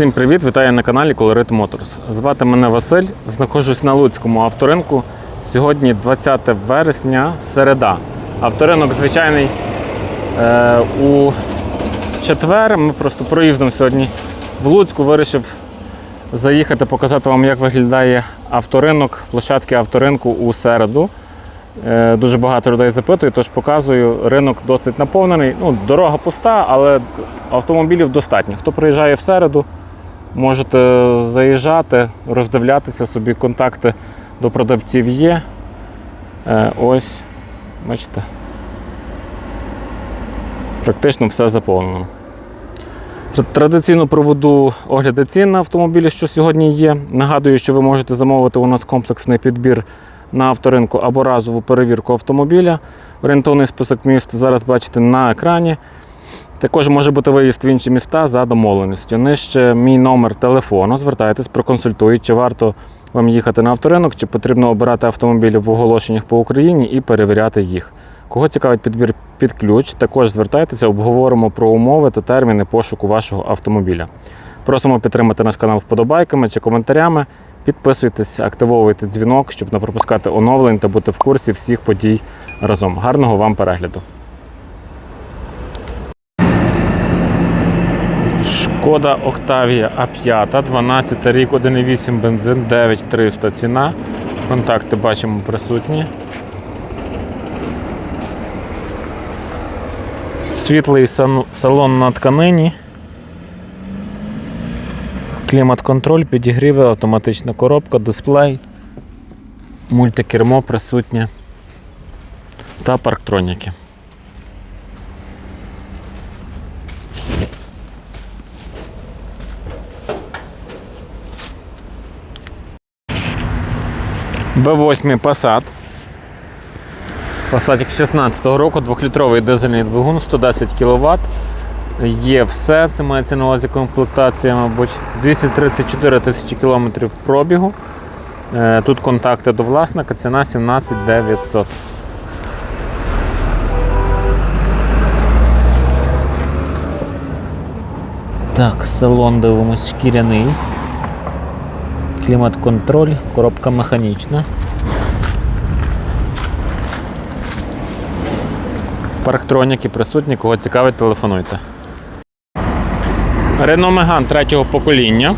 Всім привіт! Вітаю на каналі Colorit Motors. Звати мене Василь, знаходжусь на Луцькому авторинку. Сьогодні 20 вересня, середа. Авторинок звичайний е, у четвер. Ми просто проїздом сьогодні в Луцьку вирішив заїхати, показати вам, як виглядає авторинок, площадки авторинку у середу. Е, Дуже багато людей запитують, тож показую. Ринок досить наповнений. Ну, дорога пуста, але автомобілів достатньо. Хто приїжджає в середу, можете заїжджати, роздивлятися собі, контакти до продавців є. Е, Ось, бачите. Практично все заповнено. Традиційно проведу огляди цін на автомобілі, що сьогодні є. Нагадую, що ви можете замовити у нас комплексний підбір на авторинку або разову перевірку автомобіля. Орієнтовний список міст зараз бачите на екрані. Також може бути виїзд в інші міста за домовленістю. Нижче мій номер телефону. Звертайтесь, проконсультують, чи варто вам їхати на авторинок, чи потрібно обирати автомобілі в оголошеннях по Україні і перевіряти їх. Кого цікавить підбір під ключ, також звертайтеся, обговоримо про умови та терміни пошуку вашого автомобіля. Просимо підтримати наш канал вподобайками чи коментарями. Підписуйтесь, активовуйте дзвінок, щоб не пропускати оновлень та бути в курсі всіх подій разом. Гарного вам перегляду! Шкода Октавія А5, 12 рік, 1,8 бензин, 9300 ціна. Контакти бачимо присутні. Світлий салон на тканині. Клімат-контроль, підігріви, автоматична коробка, дисплей, мультикермо присутнє та парктроніки. Б8 Passat. Passat 16 року, 2-літровий дизельний двигун, 110 кВт. Є все, це мається на увазі комплектація, мабуть, 234 тисячі кілометрів пробігу. Е, Тут контакти до власника, ціна 17 900. Так, салон дивимось шкіряний. Клімат-контроль, коробка механічна. Парктроніки присутні, кого цікавить, телефонуйте. Renault Megane третього покоління.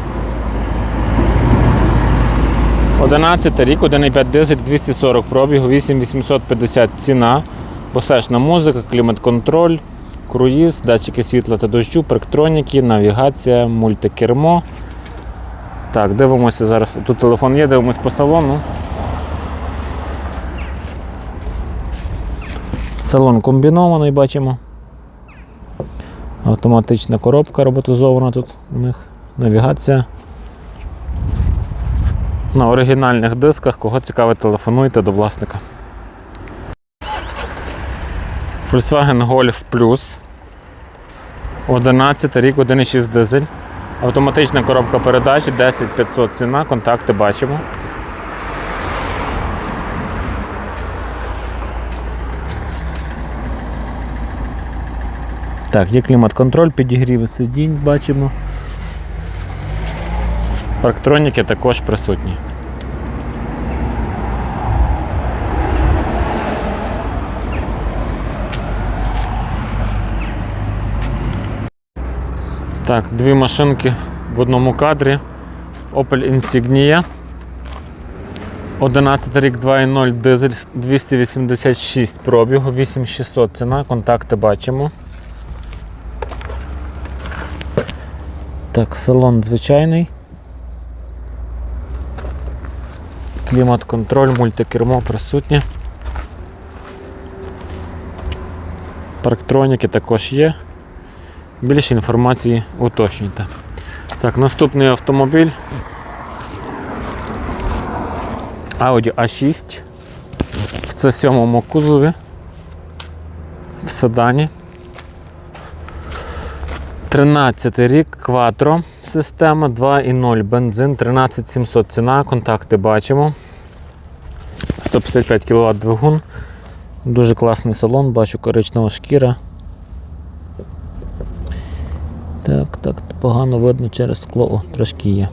11 рік, 1,5 дизель, 240 пробігу, 8850 ціна, босешна музика, клімат-контроль, круїз, датчики світла та дощу, парктроніки, навігація, мультикермо. Так, дивимося зараз. Тут телефон є, дивимося по салону. Салон комбінований, бачимо. Автоматична коробка роботизована тут у них. Навігація. На оригінальних дисках, кого цікавить, телефонуйте до власника. Volkswagen Golf Plus. 11 рік, 1,6 дизель. Автоматична коробка передач, 10500 ціна, контакти бачимо. Так, є клімат-контроль, підігріви сидінь, бачимо. Парктроніки також присутні. Так, дві машинки в одному кадрі. Opel Insignia. 11 рік 2.0 дизель 286 пробігу, 8600 ціна, контакти бачимо. Так, салон звичайний. Клімат-контроль, мультикермо присутнє. Парктроніки також є. Більше інформації уточнюйте. Так, наступний автомобіль. Audi A6 в c 7 кузові в седані. 13 рік Quattro система 2.0 бензин, 13700 ціна, контакти бачимо. 155 кВт двигун. Дуже класний салон, бачу коричнева шкіра. Так, так, погано видно через скло. О, трошки є.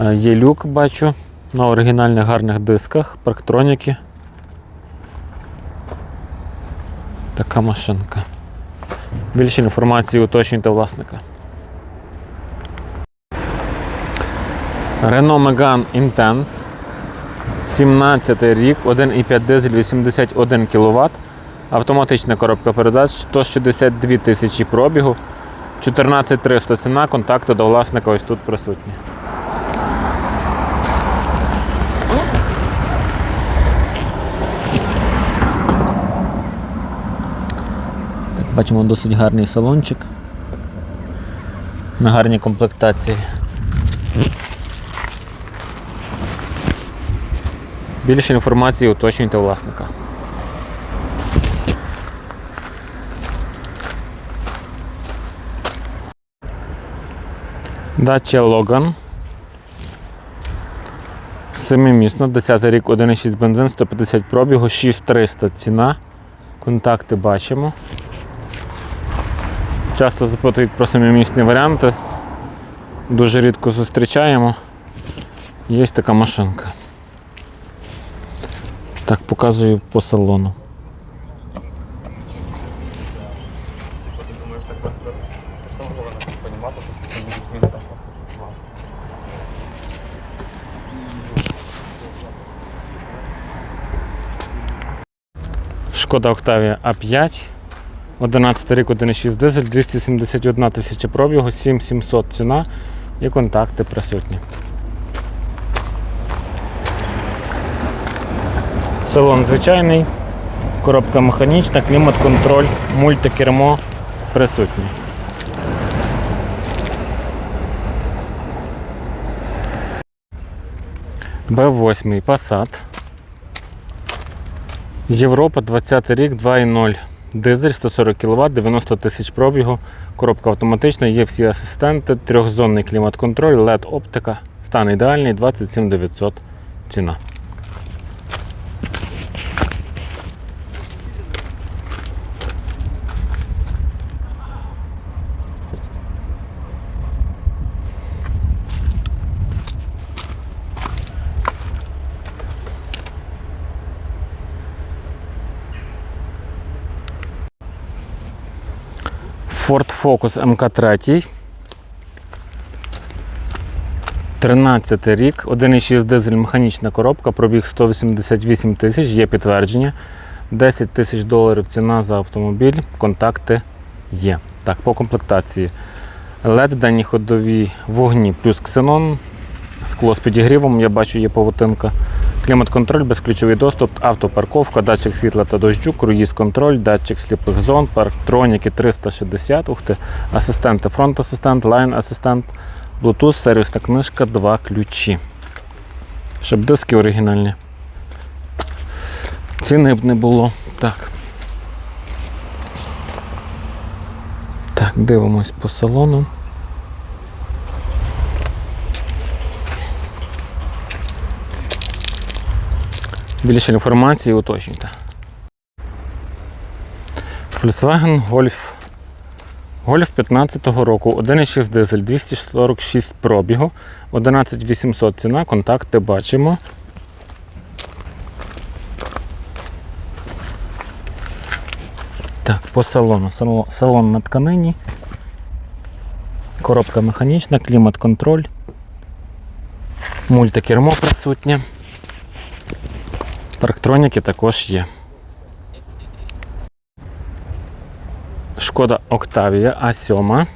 Е, Є люк, бачу, на оригінальних гарних дисках, парктроніки. Така машинка. Більше інформації уточнюйте власника. Renault Megane Intense. 17 рік, 1,5 дизель, 81 кВт. Автоматична коробка передач, 162 тисячі пробігу, 14300 ціна, контакти до власника ось тут присутні. Так, бачимо досить гарний салончик. На гарній комплектації. Більше інформації уточнюйте власника. Дача Логан. Семимісно, 10 рік, 1,6 бензин, 150 пробігу, 6300 ціна. Контакти бачимо. Часто запитують про семимісні варіанти. Дуже рідко зустрічаємо. Є така машинка. Так, показую по салону. Шкода Octavia A5. 11 рік 1,6 дизель, 271 тисяча пробігу, 7700 ціна і контакти присутні. Салон звичайний, коробка механічна, клімат-контроль, мультикермо присутні. Б8 Passat. Європа 20 рік, 2.0. Дизель 140 кВт, 90 тисяч пробігу. Коробка автоматична, є всі асистенти, трьохзонний клімат-контроль, LED оптика. Стан ідеальний, 27 900 ціна. Ford Focus МК3. 13 рік, 1,6 дизель механічна коробка, пробіг 188 тисяч, є підтвердження. 10 тисяч доларів ціна за автомобіль, контакти є. Так, по комплектації. LED, денні ходові вогні плюс ксенон, скло з підігрівом, я бачу, є павутинка. Клімат-контроль, безключовий доступ, автопарковка, датчик світла та дощу, круїз-контроль, датчик сліпих зон, парктроніки 360, ух ти, асистенти, фронт-асистент, лайн-асистент, Bluetooth, сервісна книжка, два ключі. Щоб диски оригінальні. Ціни б не було. Так. Так, дивимось по салону. Більше інформації уточнюйте. Volkswagen Golf. Golf 15-го року, 1,6 дизель, 246 пробігу, 11800 ціна, контакти бачимо. Так, по салону. Салон на тканині. Коробка механічна, клімат-контроль. Мультикермо присутнє. Парктроніки також є. Шкода Octavia А7.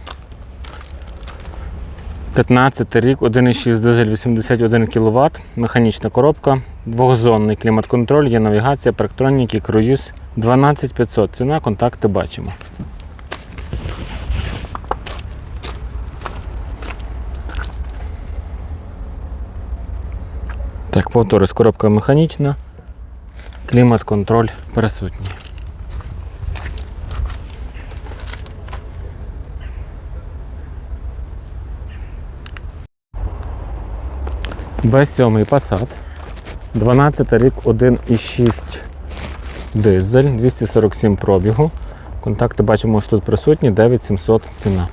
15 рік, 1,6 дизель 81 кВт, механічна коробка, двохзонний клімат-контроль, є навігація, парктроніки, круїз 12500. Ціна, контакти бачимо. Так, повторюсь, коробка механічна, клімат-контроль присутній. Б7 Passat. 12 рік 1,6 дизель, 247 пробігу, Контакти бачимо ось тут присутні, 9700 ціна.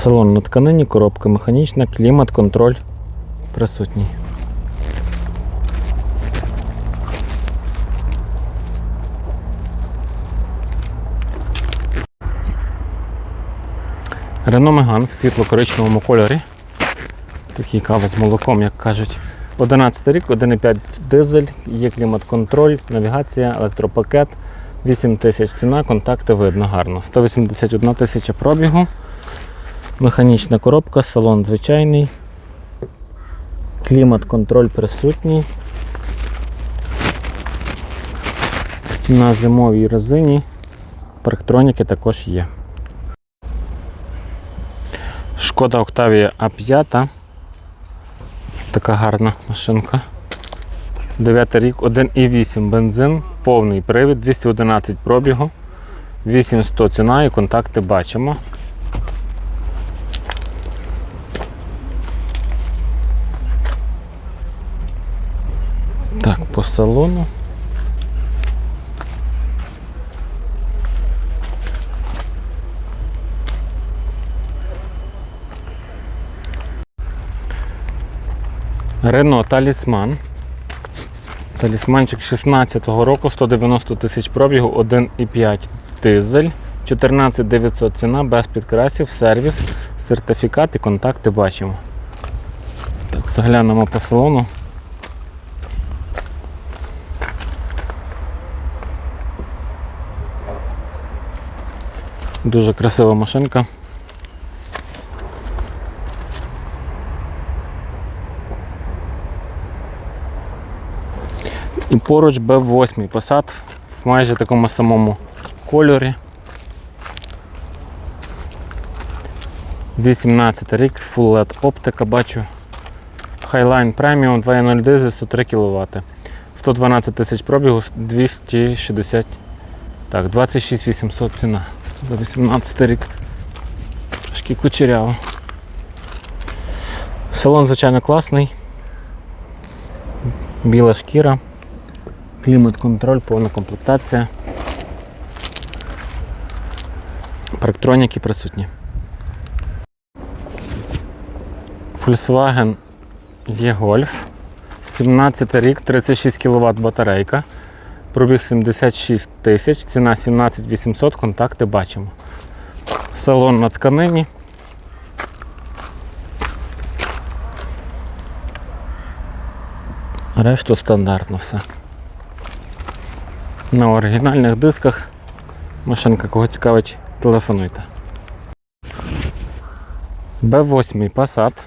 Салон на тканині, коробка механічна, клімат, контроль присутній. Рено Меган в світло-коричневому кольорі. Такий кава з молоком, як кажуть. 11 рік, 1,5 дизель, є клімат-контроль, навігація, електропакет, 8 тисяч ціна, контакти видно гарно. 181 тисяча пробігу. Механічна коробка, салон звичайний. Клімат-контроль присутній. На зимовій резині. Парктроніки також є. Шкода Октавія А5. Така гарна машинка. 9 рік, 1,8 бензин, повний привід, 211 пробігу, 8100 ціна і контакти бачимо. Так, по салону. Рено Талісман. Талісманчик 16-го року, 190 тисяч пробігу, 1,5 дизель, 14 900 ціна, без підкрасів, сервіс, сертифікат і контакти бачимо. Так, заглянемо по салону. Дуже красива машинка. І поруч Б8 Passat в майже такому самому кольорі. 18 рік, Full LED оптика бачу. Highline Premium 2.0 дизель 103 кВт. 112 тисяч пробігу, 260. Так, 26 800 ціна. За 18 рік. Трошки кучеряво. Салон, звичайно, класний. Біла шкіра. Клімат-контроль, повна комплектація. Парктроніки присутні. Volkswagen E-Golf. 17 рік, 36 кВт батарейка. Пробіг 76 тисяч, ціна 17 800, контакти бачимо. Салон на тканині. Решту стандартно все. На оригінальних дисках. Машинка, кого цікавить, телефонуйте. Б8 Passat.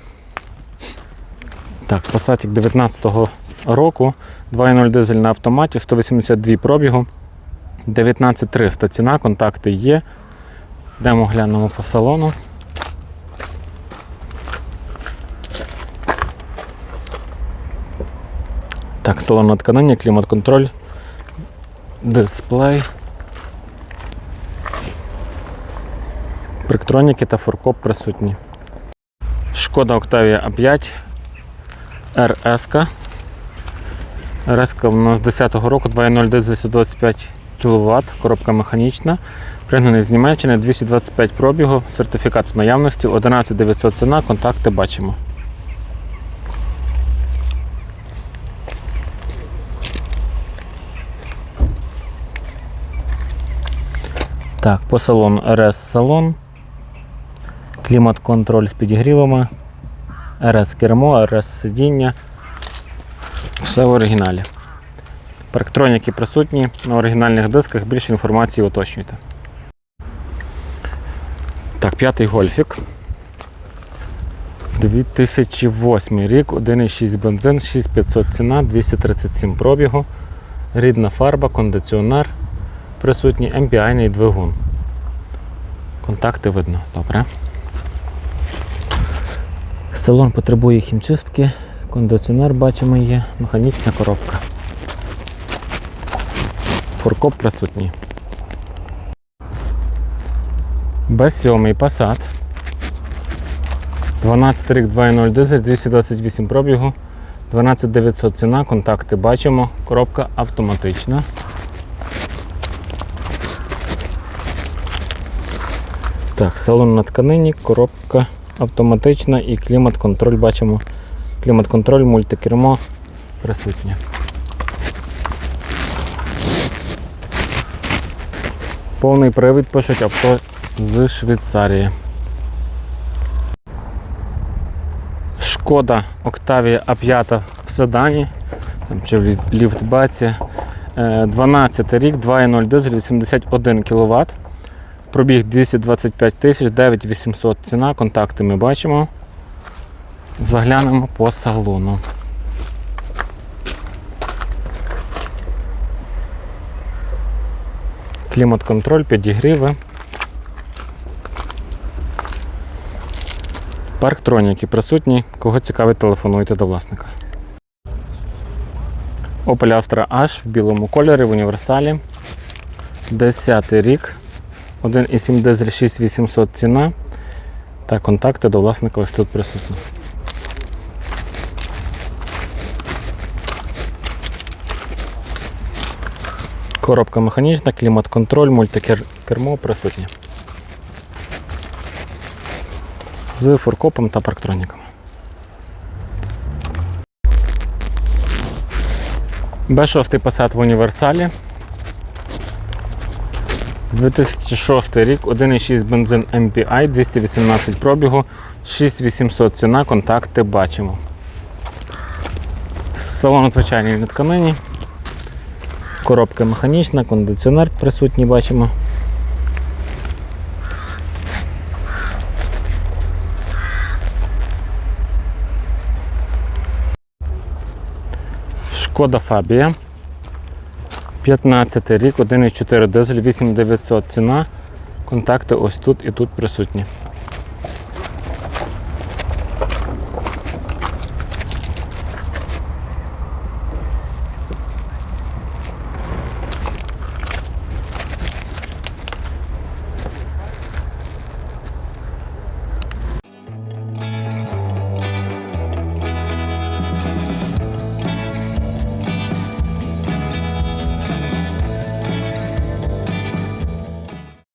Так, Passat 19-го року. 2.0 дизель на автоматі, 182 пробігу. 19300 ціна, контакти є. Йдемо глянемо по салону. Так, салон на тканині, клімат-контроль, дисплей. Приктроніки та форкоп присутні. Шкода Octavia A5 RS. RS у нас 10-го року 2.0 дизель 125 кВт, коробка механічна. Пригнаний з Німеччини 225 пробігу, сертифікат в наявності, 11 900 ціна, контакти бачимо. Так, по салону RS салон. Клімат-контроль з підігрівами. RS кермо, RS сидіння. Все в оригіналі. Парктроніки присутні на оригінальних дисках, більше інформації уточнюйте. Так, п'ятий гольфік. 2008 рік, 1,6 бензин, 6500 ціна, 237 пробігу, рідна фарба, кондиціонер, присутній MPI двигун. Контакти видно, добре. Салон потребує хімчистки, кондиціонер бачимо є, механічна коробка. Форкоп присутній. Б7 Passat. 12 рік 2.0 дизель, 228 пробігу, 12900 ціна, контакти бачимо, коробка автоматична. Так, салон на тканині, коробка автоматична і клімат-контроль бачимо. Клімат-контроль, мультикермо присутнє. Повний привід пишуть авто з Швейцарії. Шкода Octavia A5 в седані там, чи в лі- ліфтбаці. Е, 12 рік, 2.0 дизель, 81 кВт. Пробіг 225 тисяч, 9800 ціна, контакти ми бачимо. Заглянемо по салону. Клімат-контроль, підігріви. Парктроніки присутні. Кого цікавить, телефонуйте до власника. Opel Astra H в білому кольорі в універсалі. 10 рік. 1,7 дизель 6800 ціна. Та контакти до власника ось тут присутні. Коробка механічна, клімат-контроль, мультикермо присутні. З фуркопом та парктроніком. Б6 Passat в універсалі. 2006 рік, 1,6 бензин MPI, 218 пробігу, 6800 ціна, контакти бачимо. Салон звичайний на тканині. Коробка механічна, кондиціонер присутній бачимо. Шкода Фабія. 15 рік, 1,4 дизель, 8900 ціна. Контакти ось тут і тут присутні.